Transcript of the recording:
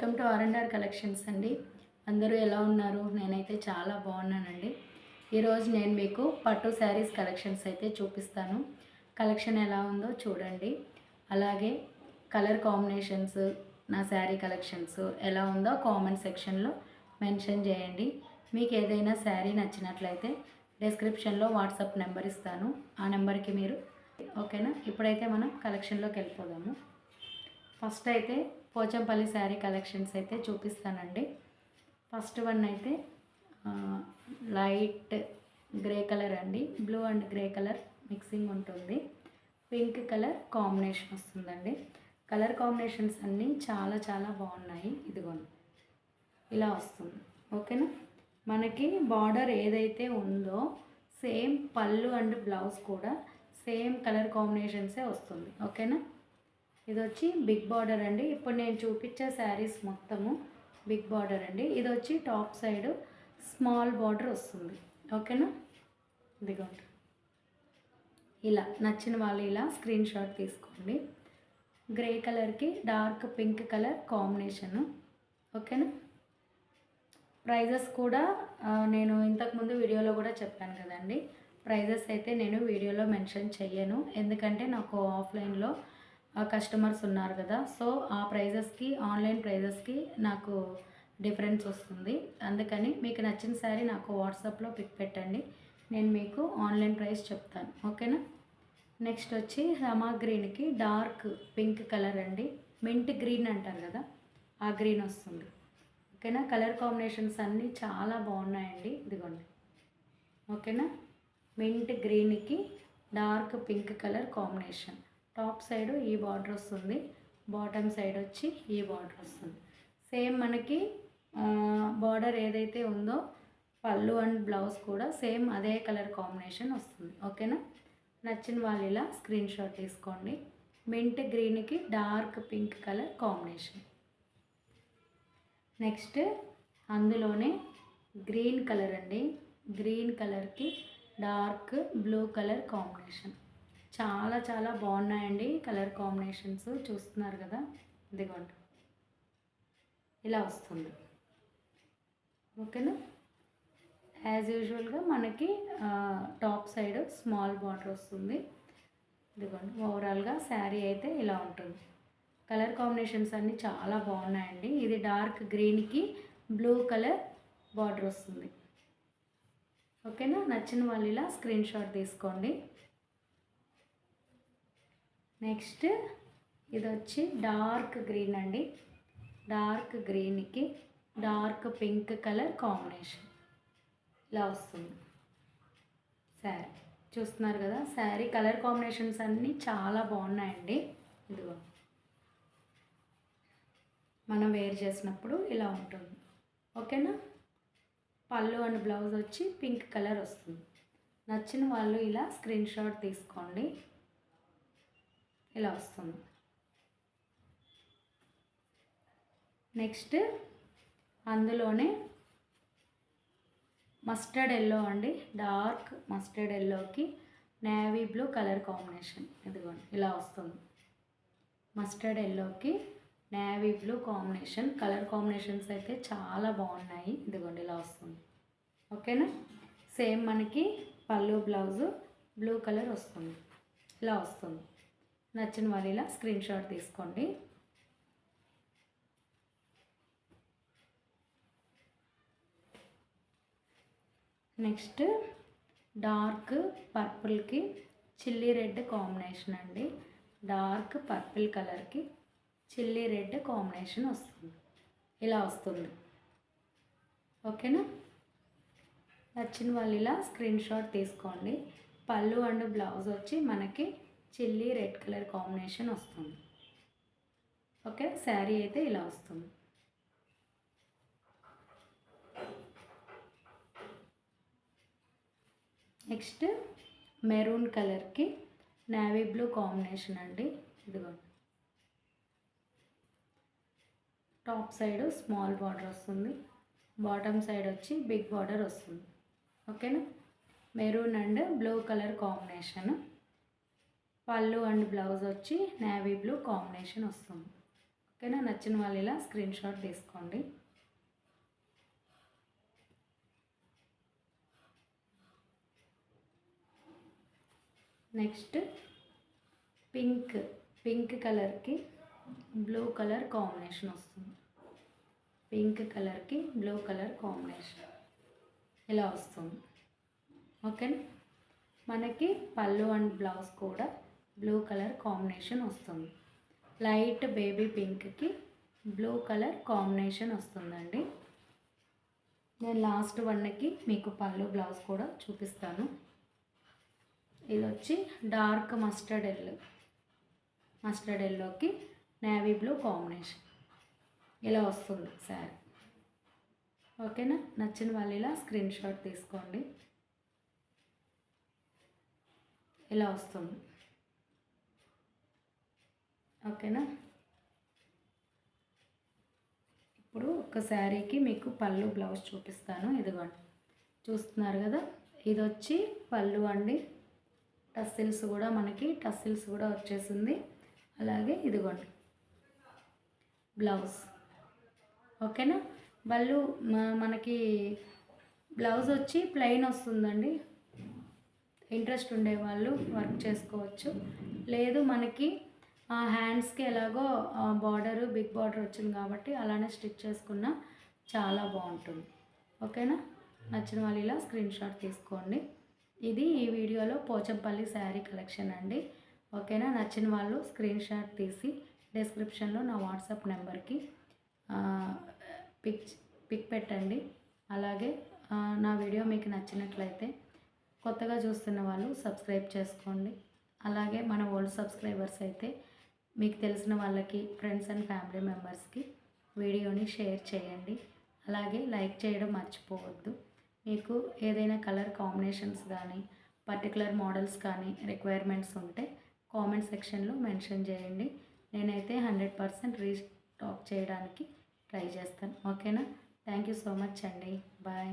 Welcome to R and R collections అండి. అందరూ ఎలా ఉన్నారు? నేనైతే చాలా బాగున్నానండి. ఈరోజు నేను మీకు పట్టు శారీస్ కలెక్షన్స్ అయితే చూపిస్తాను. కలెక్షన్ ఎలా ఉందో చూడండి. అలాగే కలర్ కాంబినేషన్స్ నా శారీ కలెక్షన్స్ ఎలా ఉందో కామెంట్ సెక్షన్లో మెన్షన్ చేయండి. మీకు ఏదైనా శారీ నచ్చినట్లయితే డిస్క్రిప్షన్లో వాట్సాప్ నెంబర్ ఇస్తాను. ఆ నెంబర్కి మీరు ఓకేనా? ఇప్పుడైతే మనం కలెక్షన్లోకి వెళ్ళిపోదాము. ఫస్ట్ అయితే పోచంపల్లి శారీ కలెక్షన్స్ అయితే చూపిస్తానండి. ఫస్ట్ వన్ అయితే లైట్ గ్రే కలర్ అండి. Blue and grey colour mixing ఉంటుంది. పింక్ కలర్ కాంబినేషన్ వస్తుందండి. కలర్ కాంబినేషన్స్ అన్నీ చాలా చాలా బాగున్నాయి. ఇదిగోండి ఇలా వస్తుంది. ఓకేనా? మనకి బార్డర్ ఏదైతే ఉందో సేమ్ పళ్ళు అండ్ బ్లౌజ్ కూడా సేమ్ కలర్ కాంబినేషన్సే వస్తుంది. ఓకేనా? ఇది వచ్చి బిగ్ బార్డర్ అండి. ఇప్పుడు నేను చూపించే శారీస్ మొత్తము బిగ్ బార్డర్ అండి. ఇది వచ్చి టాప్ సైడ్ స్మాల్ బార్డర్ వస్తుంది. ఓకేనా? ఇదిగోండి. ఇలా నచ్చిన వాళ్ళు ఇలా స్క్రీన్ షాట్ తీసుకోండి. గ్రే కలర్కి డార్క్ పింక్ కలర్ కాంబినేషను. ఓకేనా? ప్రైజెస్ కూడా నేను ఇంతకుముందు వీడియోలో కూడా చెప్పాను కదండి. ప్రైజెస్ అయితే నేను వీడియోలో మెన్షన్ చెయ్యను. ఎందుకంటే నాకు ఆఫ్లైన్లో కస్టమర్స్ ఉన్నారు కదా. సో ఆ ప్రైజెస్కి ఆన్లైన్ ప్రైజెస్కి నాకు డిఫరెన్స్ వస్తుంది. అందుకని మీకు నచ్చిన శారీ నాకు వాట్సాప్లో పిక్ పెట్టండి. నేను మీకు ఆన్లైన్ ప్రైస్ చెప్తాను. ఓకేనా నెక్స్ట్ వచ్చి రమా గ్రీన్కి డార్క్ పింక్ కలర్ అండి. మింట్ గ్రీన్ అంటారు కదా. ఆ గ్రీన్ వస్తుంది. ఓకేనా కలర్ కాంబినేషన్స్ అన్నీ చాలా బాగున్నాయండి. ఇదిగోండి. ఓకేనా మింట్ గ్రీన్కి dark pink colour combination top side ఈ బార్డర్ వస్తుంది. బాటమ్ సైడ్ వచ్చి ఈ బార్డర్ వస్తుంది. సేమ్ మనకి బార్డర్ ఏదైతే ఉందో పళ్ళు అండ్ బ్లౌజ్ కూడా సేమ్ అదే కలర్ కాంబినేషన్ వస్తుంది. ఓకేనా? నచ్చిన వాళ్ళు ఇలా స్క్రీన్ షాట్ తీసుకోండి. మింట్ గ్రీన్కి dark pink colour combination. Next అందులోనే గ్రీన్ కలర్ అండి. గ్రీన్ కలర్కి డార్క్ బ్లూ కలర్ కాంబినేషన్. చాలా చాలా బాగున్నాయండి కలర్ కాంబినేషన్స్. చూస్తున్నారు కదా? ఇదిగోండి. ఇలా వస్తుంది. ఓకేనా? యాజ్ యూజువల్గా మనకి టాప్ సైడ్ స్మాల్ బార్డర్ వస్తుంది. ఇదిగోండి. ఓవరాల్గా శారీ అయితే ఇలా ఉంటుంది. కలర్ కాంబినేషన్స్ అన్నీ చాలా బాగున్నాయండి. ఇది డార్క్ గ్రీన్కి బ్లూ కలర్ బార్డర్ వస్తుంది. ఓకేనా? నచ్చిన వాళ్ళు ఇలా స్క్రీన్ షాట్ తీసుకోండి. నెక్స్ట్ ఇది వచ్చి డార్క్ గ్రీన్ అండి. డార్క్ గ్రీన్కి డార్క్ పింక్ కలర్ కాంబినేషన్. ఇలా వస్తుంది. శారీ చూస్తున్నారు కదా శారీ కలర్ కాంబినేషన్స్ అన్నీ చాలా బాగున్నాయండి. ఇదిగో. మనం వేర్ చేసినప్పుడు ఇలా ఉంటుంది. ఓకేనా? పళ్ళు అండ్ బ్లౌజ్ వచ్చి పింక్ కలర్ వస్తుంది. నచ్చిన వాళ్ళు ఇలా స్క్రీన్ షాట్ తీసుకోండి. ఇలా వస్తుంది. నెక్స్ట్ అందులోనే మస్టర్డ్ ఎల్లో అండి. డార్క్ మస్టర్డ్ ఎల్లోకి నేవీ బ్లూ కలర్ కాంబినేషన్. ఇదిగోండి ఇలా వస్తుంది. మస్టర్డ్ ఎల్లోకి navy blue combination. Colour combinations అయితే చాలా బాగున్నాయి. ఇదిగోండి ఇలా వస్తుంది. ఓకేనా? సేమ్ మనకి పళ్ళు బ్లౌజు బ్లూ కలర్ వస్తుంది. ఇలా వస్తుంది. నచ్చిన వాళ్ళు ఇలా స్క్రీన్ షాట్ తీసుకోండి. నెక్స్ట్ డార్క్ పర్పుల్కి చిల్లీ రెడ్ కాంబినేషన్ అండి. డార్క్ పర్పుల్ కలర్కి చిల్లీ రెడ్ కాంబినేషన్ వస్తుంది. ఇలా వస్తుంది. ఓకేనా? నచ్చిన వాళ్ళు ఇలా స్క్రీన్ షాట్ తీసుకోండి. పళ్ళు అండ్ బ్లౌజ్ వచ్చి మనకి చిల్లీ రెడ్ కలర్ కాంబినేషన్ వస్తుంది. ఓకే శారీ అయితే ఇలా వస్తుంది. నెక్స్ట్ మెరూన్ కలర్కి నేవీ బ్లూ కాంబినేషన్ అండి. ఇదిగోండి టాప్ సైడ్ స్మాల్ బార్డర్ వస్తుంది. బాటమ్ సైడ్ వచ్చి బిగ్ బార్డర్ వస్తుంది. ఓకేనా? Maroon and blue colour combination. పళ్ళు అండ్ బ్లౌజ్ వచ్చి నేవీ బ్లూ కాంబినేషన్ వస్తుంది. ఓకేనా? నచ్చిన వాళ్ళు ఇలా స్క్రీన్ షాట్ తీసుకోండి. నెక్స్ట్ పింక్ పింక్ కలర్కి బ్లూ కలర్ కాంబినేషన్ వస్తుంది. పింక్ కలర్కి బ్లూ కలర్ కాంబినేషన్ ఇలా వస్తుంది. ఓకేనా? మనకి పళ్ళు అండ్ బ్లౌజ్ కూడా బ్లూ కలర్ కాంబినేషన్ వస్తుంది. లైట్ బేబీ పింక్కి బ్లూ కలర్ కాంబినేషన్ వస్తుందండి. నేను లాస్ట్ వన్కి మీకు పళ్ళు బ్లౌజ్ కూడా చూపిస్తాను. ఇది వచ్చి డార్క్ మస్టర్డ్ ఎల్లో మస్టర్డ్ ఎల్లోకి నేవీ బ్లూ కాంబినేషన్. ఇలా వస్తుంది శారీ. ఓకేనా? నచ్చిన వాళ్ళు ఇలా స్క్రీన్ షాట్ తీసుకోండి. ఇలా వస్తుంది. ఓకేనా? ఇప్పుడు ఒక శారీకి మీకు పళ్ళు బ్లౌజ్ చూపిస్తాను. ఇదిగోండి. చూస్తున్నారు కదా? ఇది వచ్చి పళ్ళు అండి. టస్సిల్స్ కూడా మనకి టస్సిల్స్ కూడా వచ్చేసింది. అలాగే ఇదిగోండి. బ్లౌజ్. ఓకేనా? వాళ్ళు మనకి బ్లౌజ్ వచ్చి ప్లెయిన్ వస్తుందండి. ఇంట్రెస్ట్ ఉండేవాళ్ళు వర్క్ చేసుకోవచ్చు. లేదు మనకి హ్యాండ్స్కి ఎలాగో బార్డరు బిగ్ బార్డర్ వచ్చింది కాబట్టి అలానే స్టిచ్ చేసుకున్న చాలా బాగుంటుంది. ఓకేనా? నచ్చిన వాళ్ళు ఇలా స్క్రీన్ షాట్ తీసుకోండి. ఇది ఈ వీడియోలో పోచంపల్లి శారీ కలెక్షన్ అండి. ఓకేనా? నచ్చిన వాళ్ళు స్క్రీన్ షాట్ తీసి డిస్క్రిప్షన్లో నా వాట్సాప్ నెంబర్కి పిక్ పిక్ పెట్టండి. అలాగే నా వీడియో మీకు నచ్చినట్లయితే కొత్తగా చూస్తున్న వాళ్ళు సబ్స్క్రైబ్ చేసుకోండి. అలాగే మన ఓల్డ్ సబ్స్క్రైబర్స్ అయితే మీకు తెలిసిన వాళ్ళకి ఫ్రెండ్స్ అండ్ ఫ్యామిలీ మెంబర్స్కి వీడియోని షేర్ చేయండి. అలాగే లైక్ చేయడం మర్చిపోవద్దు. మీకు ఏదైనా కలర్ కాంబినేషన్స్ కానీ పర్టికులర్ మోడల్స్ కానీ రిక్వైర్మెంట్స్ ఉంటే కామెంట్ సెక్షన్లో మెన్షన్ చేయండి. నేనైతే హండ్రెడ్ పర్సెంట్ రీస్టాక్ చేయడానికి ట్రై చేస్తాను. ఓకేనా థ్యాంక్ యూ సో మచ్ అండి. బాయ్